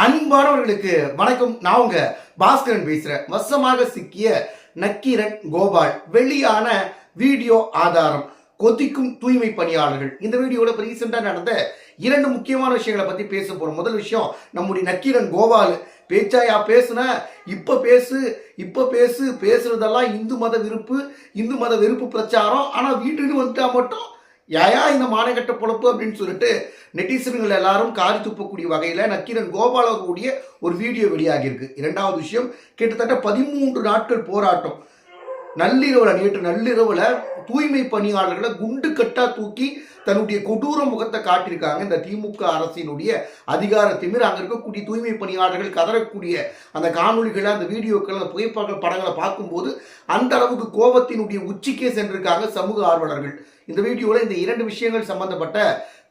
அன்பானவர்களுக்கு வணக்கம். நான் உங்க பாஸ்கரன் பேசுறேன். வசமாக சிக்கிய நக்கீரன் கோபால் வெளியான வீடியோ ஆதாரம் கொதிக்கும் தூய்மை பணியாளர்கள். இந்த வீடியோவில் இப்போ ரீசெண்டாக நடந்த இரண்டு முக்கியமான விஷயங்களை பற்றி பேச போகிறோம் முதல் விஷயம் நம்முடைய நக்கீரன் கோபால். பேச்சாயா பேசுன இப்போ பேசு இப்போ பேசு பேசுறதெல்லாம் இந்து மத விருப்பு இந்து மத வெறுப்பு பிரச்சாரம். ஆனால் வீட்டுக்கு வந்துட்டா மட்டும் ஏயா இந்த மானகட்ட பொழப்பு அப்படின்னு சொல்லிட்டு நெட்டிசன்கள் எல்லாரும் காரி துப்பக்கூடிய வகையில் நக்கீரன் கோபாலக்கூடிய ஒரு வீடியோ வெளியாகியிருக்கு. இரண்டாவது விஷயம் கிட்டத்தட்ட பதிமூன்று நாட்கள் போராட்டம். நள்ளிரவில் நேற்று நள்ளிரவில் தூய்மை பணியாளர்களை குண்டு கட்டா தூக்கி தன்னுடைய கொடூர முகத்தை காட்டியிருக்காங்க. இந்த திமுக அரசினுடைய அதிகார திமிர் அங்கே இருக்கக்கூடிய தூய்மை பணியாளர்கள் கதறக்கூடிய அந்த காணொலிகளை அந்த வீடியோக்கள் அந்த புகைப்பட படங்களை பார்க்கும்போது அந்த அளவுக்கு கோபத்தினுடைய உச்சிக்கே சென்றிருக்காங்க சமூக ஆர்வலர்கள். இந்த வீடியோவில் இந்த இரண்டு விஷயங்கள் சம்பந்தப்பட்ட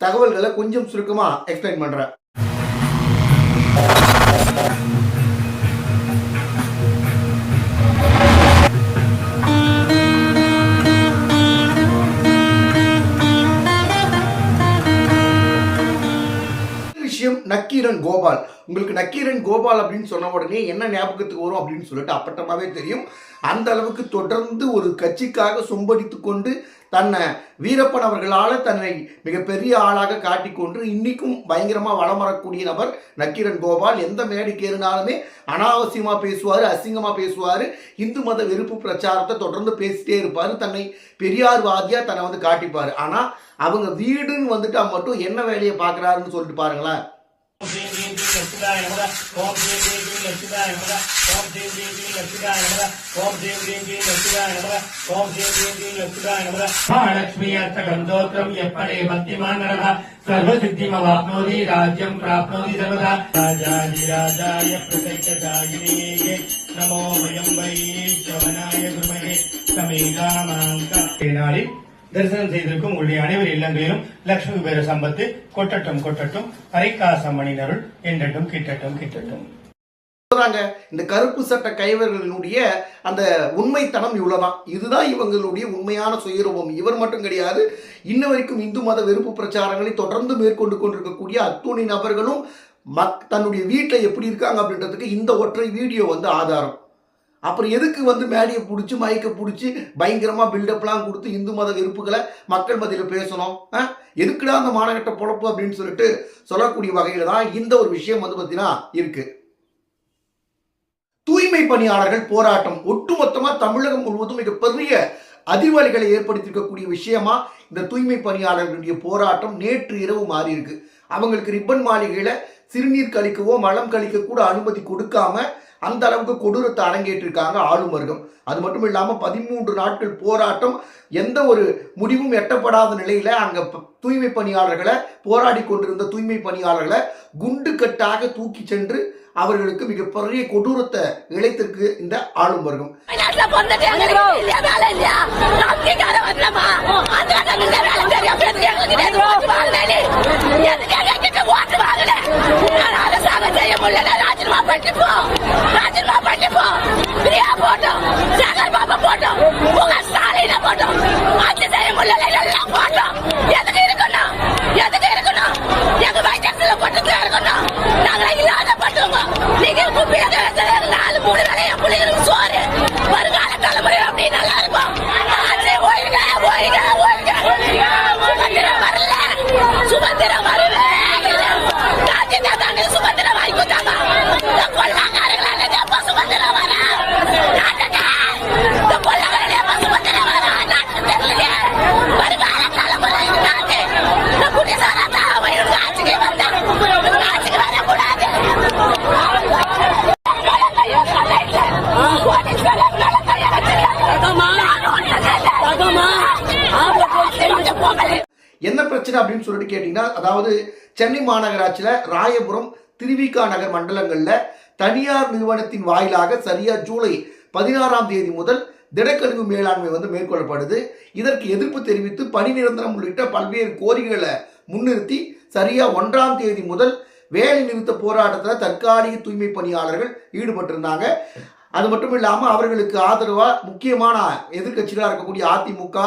தகவல்களை கொஞ்சம் சுருக்கமாக எக்ஸ்பிளைன் பண்ணுறேன் நக்கீரன் கோபால். உங்களுக்கு நக்கீரன் கோபால் அப்படின்னு சொன்ன உடனே என்ன ஞாபகத்துக்கு வரும் அப்படின்னு சொல்லிட்டு அப்பட்டமாவே தெரியும். அந்த அளவுக்கு தொடர்ந்து ஒரு கட்சிக்காக சொம்படித்து கொண்டு தன்னை வீரப்பன் அவர்களால் தன்னை மிகப்பெரிய ஆளாக காட்டிக்கொண்டு இன்னைக்கும் பயங்கரமாக வளம் வரக்கூடிய நபர் நக்கீரன் கோபால். எந்த மேடைக்கு ஏறினாலுமே அனாவசியமாக பேசுவார் அசிங்கமாக பேசுவார். இந்து மத வெறுப்பு பிரச்சாரத்தை தொடர்ந்து பேசிட்டே இருப்பார். தன்னை பெரியார்வாதியாக தன்னை வந்து காட்டிப்பார். ஆனால் அவங்க வீடுன்னு வந்துட்டா மட்டும் என்ன வேலையை பார்க்குறாருன்னு சொல்லிட்டு பாருங்களேன். శ్రీ దేవి లక్ష్మీదాయ నమద ఓం సర్వసిద్ధిమవాప్నోతి రాజ్యం ప్రాప్నోతి సర్వదా. రాజాయ నమో వయం వై గురుమహే தரிசனம் செய்திருக்கும் உங்களுடைய அனைவர் இல்லங்களிலும் லட்சுமி பேர சம்பத்து கொட்டட்டும் கொட்டட்டும் அரைக்காசம் மணினருள் என்றட்டும் கிட்டட்டும் கிட்டட்டும். சொல்றாங்க இந்த கருப்பு சட்ட கைவர்களினுடைய அந்த உண்மைத்தனம் இவ்வளவுதான். இதுதான் இவங்களுடைய உண்மையான சுயரூபம். இவர் மட்டும் கிடையாது இன்ன வரைக்கும் இந்து மத வெறுப்பு பிரச்சாரங்களை தொடர்ந்து மேற்கொண்டு கொண்டிருக்கக்கூடிய அத்துணை நபர்களும் மக் தன்னுடைய வீட்டில் எப்படி இருக்காங்க அப்படின்றதுக்கு இந்த ஒற்றை வீடியோ வந்து ஆதாரம். அப்புறம் எதுக்கு வந்து மேடியை பிடிச்சி மைக்கை பிடிச்சி பயங்கரமாக பில்டப்லாம் கொடுத்து இந்து மத வெறுப்புகளை மக்கள் மத்தியில் பேசணும்? ஆ? எதுக்குடா அந்த மாநகட்ட பொழப்பு அப்படின்னு சொல்லிட்டு சொல்லக்கூடிய வகையில் தான் இந்த ஒரு விஷயம் வந்து பார்த்தீங்கன்னா இருக்கு. தூய்மை பணியாளர்கள் போராட்டம் ஒட்டுமொத்தமாக தமிழகம் முழுவதும் மிகப்பெரிய அதிர்வலைகளை ஏற்படுத்தியிருக்கக்கூடிய விஷயமா இந்த தூய்மை பணியாளர்களுடைய போராட்டம் நேற்று இரவு மாறி இருக்கு. அவங்களுக்கு ரிப்பன் மாளிகையில் சிறுநீர் கழிக்கவோ மலம் கழிக்க கூட அனுமதி கொடுக்காம அந்த அளவுக்கு கொடூரத்தை அரங்கேற்றிருக்காங்க ஆளும் வர்க்கம் அது மட்டும் இல்லாம பதிமூன்று நாட்கள் போராட்டம் எந்த ஒரு முடிவும் எட்டப்படாத நிலையில அங்க தூய்மை பணியாளர்களை போராடி கொண்டிருந்த தூய்மை பணியாளர்களை குண்டு கட்டாக தூக்கி சென்று அவர்களுக்கு மிகப்பெரிய கொடூரத்தை இழைத்திருக்கு இந்த ஆளும் வர்க்கம் ராஜினாமா பண்ணிப்போம் போ போ. பிரியா போட்டோம். சேகர் பாபா போட்டோம். உங்க ஸ்டாலின போட்டோம். ஆட்சி செய்ய முடியல எல்லாம் போட்டோம். எதுக்கு இருக்கணும்? எதுக்கு இருக்கணும்? எங்க வைத்தியத்துல பட்டத்துல இருக்கணும். பிரச்சனை அப்படின்னு சொல்லிட்டு கேட்டீங்கன்னா அதாவது சென்னை மாநகராட்சியில் ராயபுரம் திருவிகா நகர் மண்டலங்களில் தனியார் நிறுவனத்தின் வாயிலாக சரியா ஜூலை பதினாறாம் தேதி முதல் திடக்கழிவு மேலாண்மை வந்து மேற்கொள்ளப்படுது. இதற்கு எதிர்ப்பு தெரிவித்து பணி நிரந்தரம் உள்ளிட்ட பல்வேறு கோரிக்கைகளை முன்னிறுத்தி சரியா ஒன்றாம் தேதி முதல் வேலை நிறுத்த போராட்டத்தில் தற்காலிக தூய்மை பணியாளர்கள் ஈடுபட்டிருந்தாங்க. அது மட்டும் இல்லாமல் அவர்களுக்கு ஆதரவாக முக்கியமான எதிர்க்கட்சிகளாக இருக்கக்கூடிய அதிமுக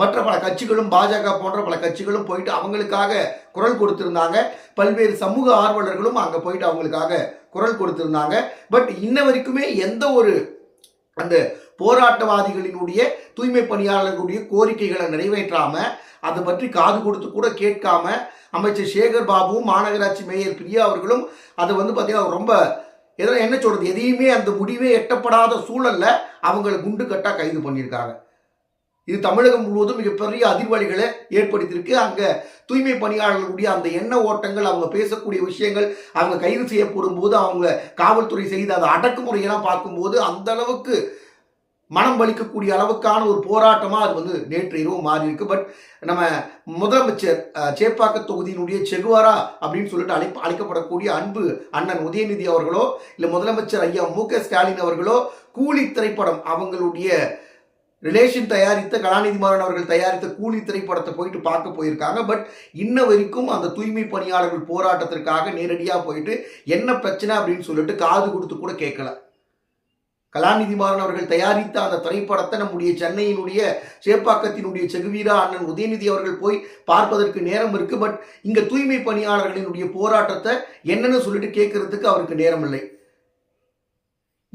மற்ற பல கட்சிகளும் பாஜக போன்ற பல கட்சிகளும் போயிட்டு அவங்களுக்காக குரல் கொடுத்திருந்தாங்க. பல்வேறு சமூக ஆர்வலர்களும் அங்கே போயிட்டு அவங்களுக்காக குரல் கொடுத்திருந்தாங்க. பட் இன்ன வரைக்குமே எந்த ஒரு அந்த போராட்டவாதிகளினுடைய தூய்மை பணியாளர்களுடைய கோரிக்கைகளை நிறைவேற்றாம அதை பற்றி காது கொடுத்து கூட கேட்காம அமைச்சர் சேகர் பாபுவும் மாநகராட்சி மேயர் பிரியா அவர்களும் அதை வந்து பார்த்தீங்கன்னா ரொம்ப இதெல்லாம் என்ன சொல்றது? எதையுமே அந்த முடிவே எட்டப்படாத சூழல்ல அவங்களை குண்டு கட்டா கைது பண்ணியிருக்காங்க. இது தமிழகம் முழுவதும் மிகப்பெரிய அதிர்வலிகளை ஏற்படுத்தியிருக்கு. அங்கே தூய்மை பணியாளர்களுடைய அந்த எண்ண ஓட்டங்கள் அவங்க பேசக்கூடிய விஷயங்கள் அவங்க கைது செய்யப்படும் போது அவங்க காவல்துறை செய்த அந்த அடக்குமுறையெல்லாம் பார்க்கும்போது அந்த அளவுக்கு மனம் வலிக்கக்கூடிய அளவுக்கான ஒரு போராட்டமாக அது வந்து நேற்று இரவு மாறி இருக்கு. பட் நம்ம முதலமைச்சர் சேப்பாக்க தொகுதியினுடைய செகுவாரா அப்படின்னு சொல்லிட்டு அழைப்பு அழைக்கப்படக்கூடிய அன்பு அண்ணன் உதயநிதி அவர்களோ இல்லை முதலமைச்சர் ஐயா மு க ஸ்டாலின் அவர்களோ கூலி திரைப்படம் அவங்களுடைய ரிலேஷன் தயாரித்த கலாநிதி மாறன் அவர்கள் தயாரித்த கூலி திரைப்படத்தை போயிட்டு பார்க்க போயிருக்காங்க. பட் இன்ன வரைக்கும் அந்த தூய்மை பணியாளர்கள் போராட்டத்திற்காக நேரடியாக போயிட்டு என்ன பிரச்சனை அப்படின்னு சொல்லிட்டு காது கொடுத்து கூட கேட்கல. கலாநிதி மாறன் அவர்கள் தயாரித்த அந்த திரைப்படத்தை நம்முடைய சென்னையினுடைய சேப்பாக்கத்தினுடைய செகுவீரா அண்ணன் உதயநிதி அவர்கள் போய் பார்ப்பதற்கு நேரம் இருக்கு பட் இங்க தூய்மை பணியாளர்களினுடைய போராட்டத்தை என்னன்னு சொல்லிட்டு கேட்கறதுக்கு அவருக்கு நேரம் இல்லை.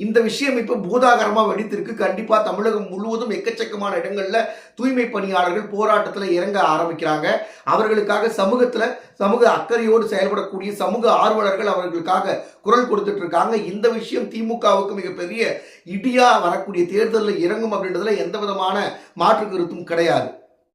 இந்த விஷயம் இப்ப பூதாகரமா வெடித்திருக்கு. கண்டிப்பா தமிழகம் முழுவதும் எக்கச்சக்கமான இடங்கள்ல தூய்மை பணியாளர்கள் போராட்டத்துல இறங்க ஆரம்பிக்கிறாங்க. அவர்களுக்காக சமூகத்துல சமூக அக்கறையோடு செயல்படக்கூடிய சமூக ஆர்வலர்கள் அவர்களுக்காக குரல் கொடுத்துட்டு இருக்காங்க இந்த விஷயம் திமுகவுக்கு மிகப்பெரிய இடியா வரக்கூடிய தேர்தலில் இறங்கும் அப்படின்றதுல எந்த விதமான மாற்று கருத்தும் கிடையாது.